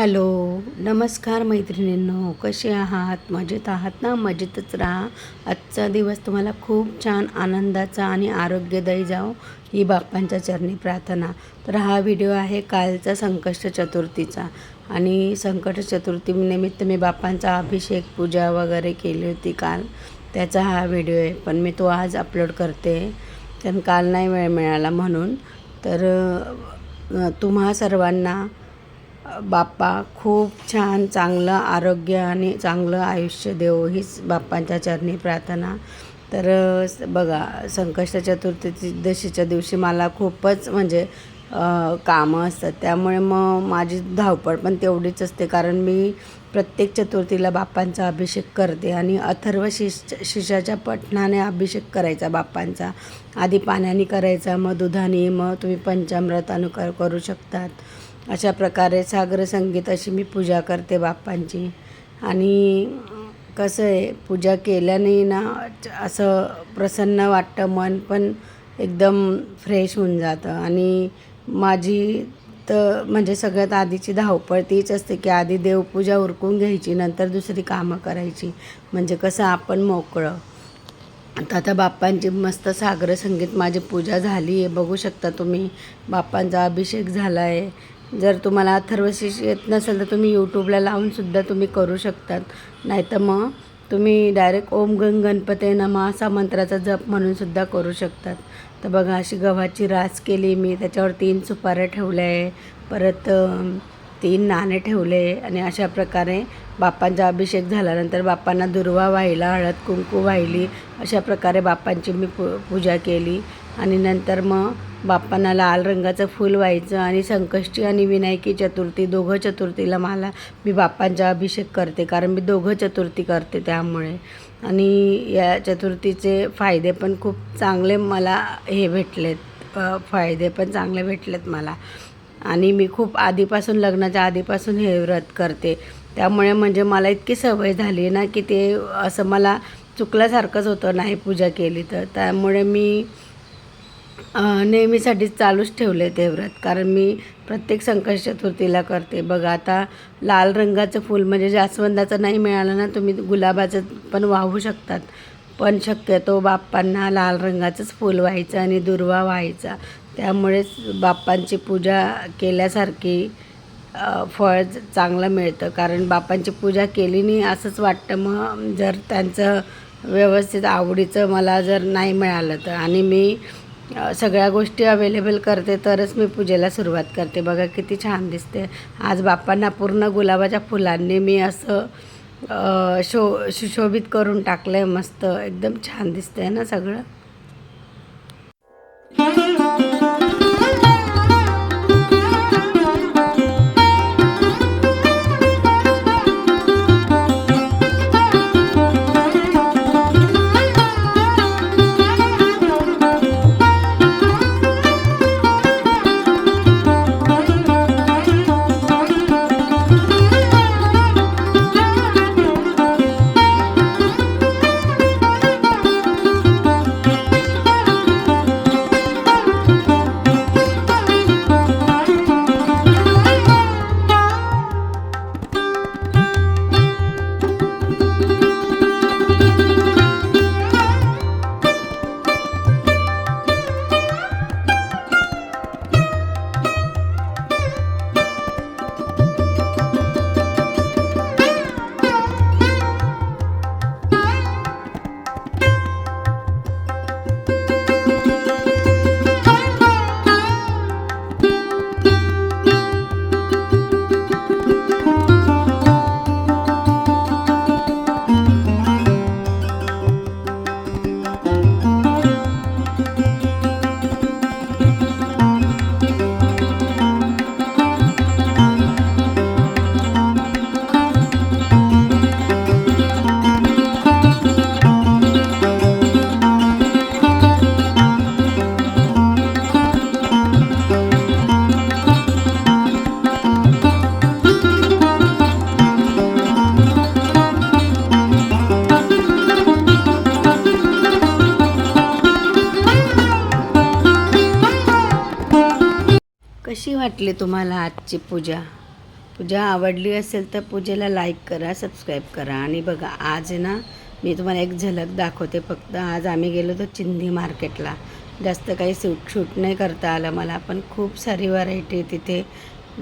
Hello नमस्कार मैत्रिणींनो कसे आहात? मजेत आहात ना? मजेतच राहा. आजचा दिवस तुम्हाला खूप छान आनंदाचा आणि आरोग्यदायी जाओ ही बाप्पांच्या चरणी प्रार्थना. तर हा व्हिडिओ आहे कालचा संकष्ट चतुर्थीचा. आणि संकट चतुर्थी निमित्त मी बाप्पांचा अभिषेक पूजा वगैरे केली होती काल. त्याचा हा व्हिडिओ आहे पण मी तो आज अपलोड करते. कारण काल नाही वेळ मिळाला म्हणून. तर तुम्हा सर्वांना बाप्पा खूप छान चांगलं आरोग्य आणि चांगलं आयुष्य देवो हीच बाप्पांच्या चरणी प्रार्थना. तर बघा संकष्ट चतुर्थी दशीच्या दिवशी मला खूपच म्हणजे कामं असतात. त्यामुळे मग माझी धावपळ पण तेवढीच असते. कारण मी प्रत्येक चतुर्थीला बाप्पांचा अभिषेक करते आणि अथर्व शिश शिशाच्या पठणाने अभिषेक करायचा बाप्पांचा. आधी पाण्याने करायचा मग दुधाने मग तुम्ही पंचामृत कर करू शकतात. अशा प्रकारे सागर संगीत अशी मी पूजा करते बाप्पांची. आणि कसं आहे पूजा केल्याने ना असं प्रसन्न वाटतं मन पण एकदम फ्रेश होऊन जातं. आणि माझी तर म्हणजे सगळ्यात आधीची धावपळ तीच असते की आधी देवपूजा उरकून घ्यायची नंतर दुसरी कामं करायची. म्हणजे कसं आपण मोकळं. आता आता बाप्पांची मस्त सागर संगीत माझी पूजा झाली आहे बघू शकता तुम्ही बाप्पांचा अभिषेक झाला आहे जर तुम्हाला अथर्वशीष येत नसेल तर तुम्ही यूट्यूबला लावूनसुद्धा तुम्ही करू शकतात. नाहीतर मग तुम्ही डायरेक्ट ओम गंग गणपते नमा असा मंत्राचा जप म्हणूनसुद्धा करू शकतात. तर बघा अशी गव्हाची रास केली मी त्याच्यावर तीन सुपाऱ्या ठेवल्या आहे. परत तीन नाणे ठेवले आणि अशा प्रकारे बाप्पांचा अभिषेक झाल्यानंतर बाप्पांना दुर्वा वाहिला हळद कुंकू वाहिली अशा प्रकारे बाप्पांची मी पू पूजा केली. आणि नंतर मग बाप्पांना लाल रंगाचं फूल व्हायचं आणि संकष्टी आणि विनायकी चतुर्थी दोघं चतुर्थीला मला मी बाप्पांचा अभिषेक करते कारण मी दोघं चतुर्थी करते त्यामुळे. आणि या चतुर्थीचे फायदे पण खूप चांगले मला हे भेटलेत. फायदे पण चांगले भेटलेत मला. आणि मी खूप आधीपासून लग्नाच्या आधीपासून हे व्रत करते. त्यामुळे म्हणजे मला इतकी सवय झाली ना की ते असं मला चुकल्यासारखंच होतं नाही पूजा केली तर. त्यामुळे मी नेहमीसाठी चालूच ठेवले ते व्रत. कारण मी प्रत्येक संकष्ट चतुर्थीला करते. बघा आता लाल रंगाचं फूल म्हणजे जास्वंदाचं नाही मिळालं ना तुम्ही गुलाबाचं पण वाहू शकतात. पण शक्यतो बाप्पांना लाल रंगाचंच फूल व्हायचं आणि दुर्वा व्हायचा. त्यामुळेच बाप्पांची पूजा केल्यासारखी फळ चांगलं मिळतं. कारण बाप्पांची पूजा केली नाही असंच वाटतं. मग जर त्यांचं व्यवस्थित आवडीचं मला जर नाही मिळालं तर. आणि मी सगळ्या गोष्टी अवेलेबल करते तरच मी पूजेला सुरुवात करते. बघा किती छान दिसते. आज बाप्पांना पूर्ण गुलाबाच्या फुलांनी मी असं शो सुशोभित करून टाकलं आहे मस्त. एकदम छान दिसतंय ना सगळं? वाटली तुम्हाला आजची पूजा? पूजा आवडली असेल तर पूजेला लाईक करा सबस्क्राईब करा. आणि बघा आज ना मी तुम्हाला एक झलक दाखवते फक्त. आज आम्ही गेलो तर चिंधी मार्केटला. जास्त काही सूट शूट नाही करता आलं मला पण खूप सारी व्हरायटी तिथे.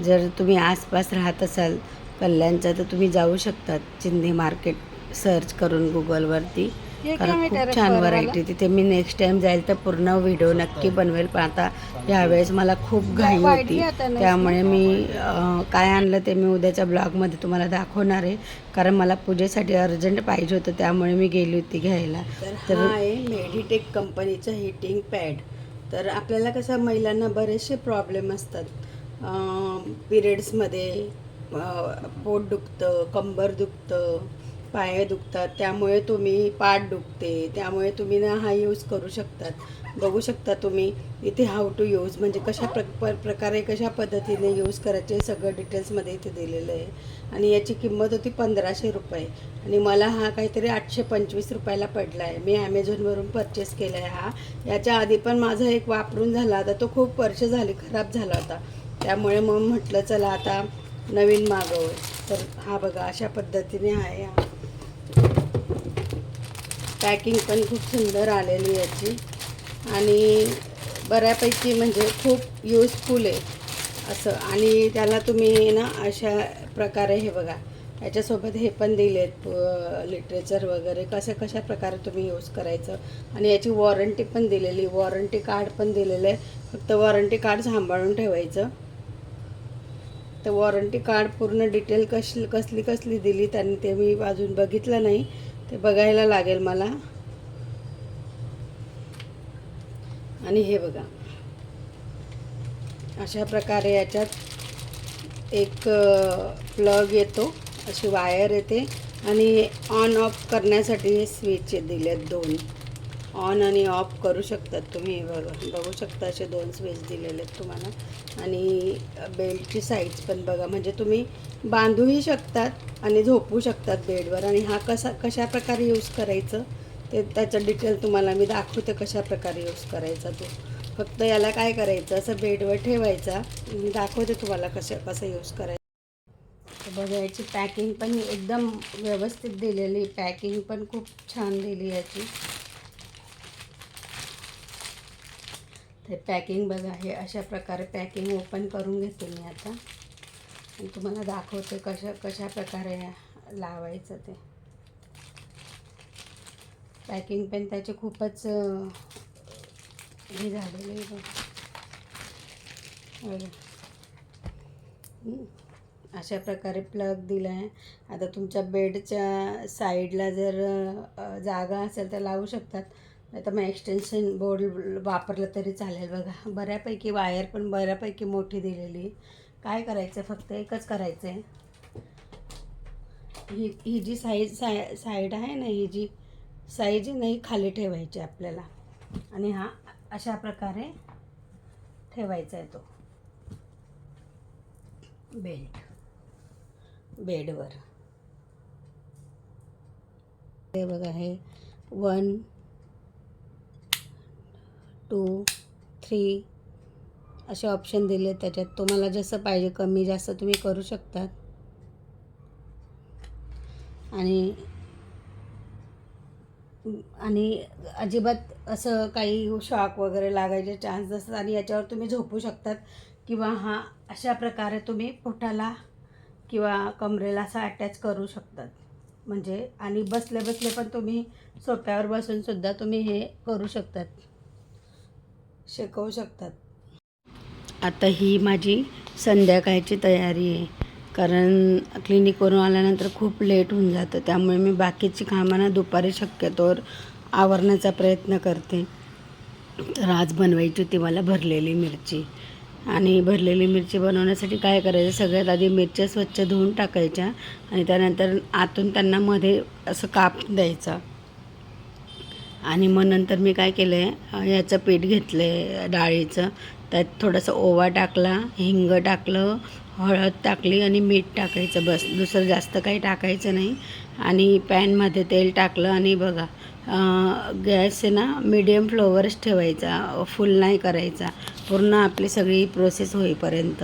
जर तुम्ही आसपास राहत असाल कल्याणचा तर तुम्ही जाऊ शकतात चिंधी मार्केट. सर्च करून गुगलवरती कारण खूप छान व्हरायटी तिथे मी नेक्स्ट टाइम जाईल तर पूर्ण व्हिडिओ नक्की बनवेल. पण आता यावेळेस मला खूप घाई होती. त्यामुळे मी अं, काय आणलं ते मी उद्याच्या ब्लॉगमध्ये तुम्हाला दाखवणार आहे. कारण मला पूजेसाठी अर्जंट पाहिजे होतं त्यामुळे मी गेली होती घ्यायला. तर हा आहे मेडिटेक कंपनीचं हिटिंग पॅड तर आपल्याला कसं महिलांना बरेचसे प्रॉब्लेम असतात. पिरियड्समध्ये पोट दुखतं कंबर दुखतं. पाय दुखतात त्यामुळे तुम्ही पाठ दुखते त्यामुळे तुम्ही ना हा यूज करू शकतात. बघू शकता तुम्ही इथे हाऊ टू यूज म्हणजे कशा प्र प्रकारे कशा पद्धतीने यूज करायचे सगळं डिटेल्समध्ये इथे दिलेलं आहे. आणि याची किंमत होती पंधराशे रुपये. आणि मला हा काहीतरी आठशे पंचवीस रुपयाला पडला आहे. मी ॲमेझॉनवरून परचेस केला आहे हा. याच्या आधी पण माझा एक वापरून झाला होता. तो खूप वर्ष झाली खराब झाला होता. त्यामुळे मग म्हटलं चला आता नवीन मागव. तर हा बघा अशा पद्धतीने आहे हा. पॅकिंग पण खूप सुंदर आलेली याची. आणि बऱ्यापैकी म्हणजे खूप यूजफुल आहे असं. आणि त्याला तुम्ही ना अशा प्रकारे हे बघा याच्यासोबत हे पण दिलेत लिटरेचर वगैरे. कसं कशा प्रकारे तुम्ही यूज करायचं? आणि याची वॉरंटी पण दिलेली. वॉरंटी कार्ड पण दिलेलं. आहे फक्त वॉरंटी कार्ड सांभाळून ठेवायचं. तर वॉरंटी कार्ड पूर्ण डिटेल कसली कसली कसली दिली त्यांनी ते मी अजून बघितलं नाही. ते बघायला लागेल मला. आणि हे बघा. अशा प्रकारे याच्यात एक प्लग येतो. अशी वायर येते. आणि ऑन ऑफ करण्यासाठी हे स्विच दिलेत दोन. ऑन आणि ऑफ करू शकतात तुम्ही. बघा बघू शकता असे दोन स्विच दिलेले आहेत तुम्हाला. आणि बेल्टची साईज पण बघा. म्हणजे तुम्ही बांधूही शकतात आणि झोपू शकतात बेडवर. आणि हा कसा कशा प्रकारे यूज करायचं ते त्याचं डिटेल तुम्हाला मी दाखवते कशा प्रकारे यूज करायचा तो. फक्त याला काय करायचं असं बेडवर ठेवायचा. मी दाखवते तुम्हाला कसं कसं यूज करायचं. बघा याची पॅकिंग पण एकदम व्यवस्थित दिलेली पॅकिंग पण खूप छान दिली याची. ते पॅकिंग बघा हे अशा प्रकारे पॅकिंग ओपन करून घेते मी आता. मी तुम्हाला दाखवते कशा कशा प्रकारे लावायचं ते. पॅकिंग पण त्याचे खूपच हे झालेले आहे अशा प्रकारे प्लग दिला आहे आता तुमच्या बेडच्या साईडला जर जागा असेल तर लावू शकतात. नाही तर मग एक्सटेन्शन बोर्ड वापरलं तरी चालेल बघा. बऱ्यापैकी वायर पण बऱ्यापैकी मोठी दिलेली आहे. काय करायचं फक्त एकच करायचं आहे ही ही जी साईज साय साईड आहे ना ही जी साईज नाही खाली ठेवायची आपल्याला. आणि हा अशा प्रकारे ठेवायचा आहे तो. बेल्ट बेडवर हे बघा हे वन टू थ्री असे ऑप्शन दिले त्याच्यात. तुम्हाला जसं पाहिजे कमी जास्त तुम्ही करू शकतात. आणि आणि अजिबात असं काही शॉक वगैरे लागायचे चान्स असतात आणि याच्यावर तुम्ही झोपू शकतात. किंवा हा अशा प्रकारे तुम्ही पोटाला किंवा कमरेला असं अटॅच करू शकतात. म्हणजे आणि बसले बसले पण तुम्ही सोप्यावर बसूनसुद्धा तुम्ही हे करू शकतात. शिकवू शकतात. आता ही माझी संध्याकाळची तयारी आहे. कारण क्लिनिकवरून आल्यानंतर खूप लेट होऊन जातं. त्यामुळे मी बाकीची कामांना दुपारी शक्यतोवर आवरण्याचा प्रयत्न करते. तर आज बनवायची होती मला भरलेली मिरची. आणि भरलेली मिरची बनवण्यासाठी काय करायचं? सगळ्यात आधी मिरच्या स्वच्छ धुवून टाकायच्या आणि त्यानंतर आतून त्यांना मध्ये असं काप द्यायचा. आणि मग नंतर मी काय केलं आहे याचं पीठ घेतलं आहे डाळीचं. त्यात थोडंसं ओवा टाकला हिंग टाकलं हळद टाकली आणि मीठ टाकायचं बस. दुसरं जास्त काही टाकायचं नाही. आणि पॅनमध्ये तेल टाकलं आणि बघा गॅस आहे ना मीडियम फ्लोवरच ठेवायचा. फुल नाही करायचा. पूर्ण आपली सगळी प्रोसेस होईपर्यंत.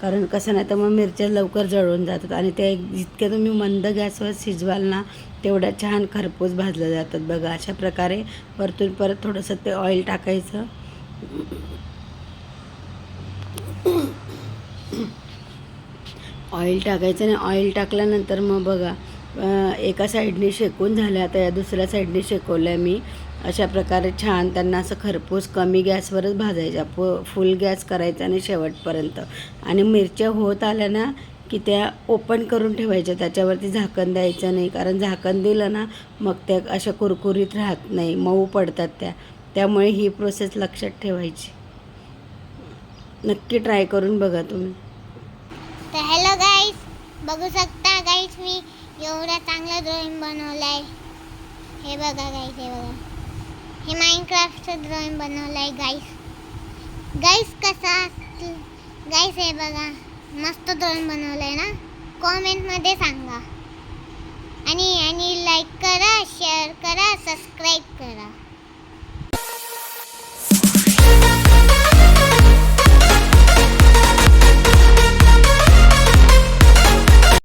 कारण कसं नाही तर मग मिरच्या लवकर जळून जातात आणि ते जितक्या तुम्ही मंद गॅसवर शिजवाल ना तेवढ्या छान खरपूस भाजल्या जातात. बघा अशा प्रकारे परतून परत थोडंसं ते ऑइल टाकायचं. ऑइल टाकायचं आणि ऑइल टाकल्यानंतर मग बघा एका साईडने शेकून झालं आता या दुसऱ्या साईडने शेकवलं आहे मी. अशा प्रकारे छान त्यांना असं खरपूस कमी गॅसवरच भाजायच्या प फुल गॅस करायचा आणि शेवटपर्यंत. आणि मिरच्या होत आल्या ना की त्या ओपन करून ठेवायच्या. त्याच्यावरती झाकण द्यायचं नाही. कारण झाकण दिलं ना मग त्या अशा कुरकुरीत राहत नाही. मऊ पडतात त्या. त्यामुळे ही प्रोसेस लक्षात ठेवायची. नक्की ट्राय करून बघा तुम्ही. हॅलो बघू शकता गाईस मी एवढा चांगला ड्रॉइंग बनवलाय. हे बघा गाईस हे बघा. हे माइनक्राफ्टचं ड्रॉइंग बनवलंय गाईस गाईस कसा गाईस हे बघा. मस्त ड्रॉइंग बनवलंय ना? कॉमेंटमध्ये सांगा. आणि आणि लाईक करा शेअर करा सबस्क्राईब करा.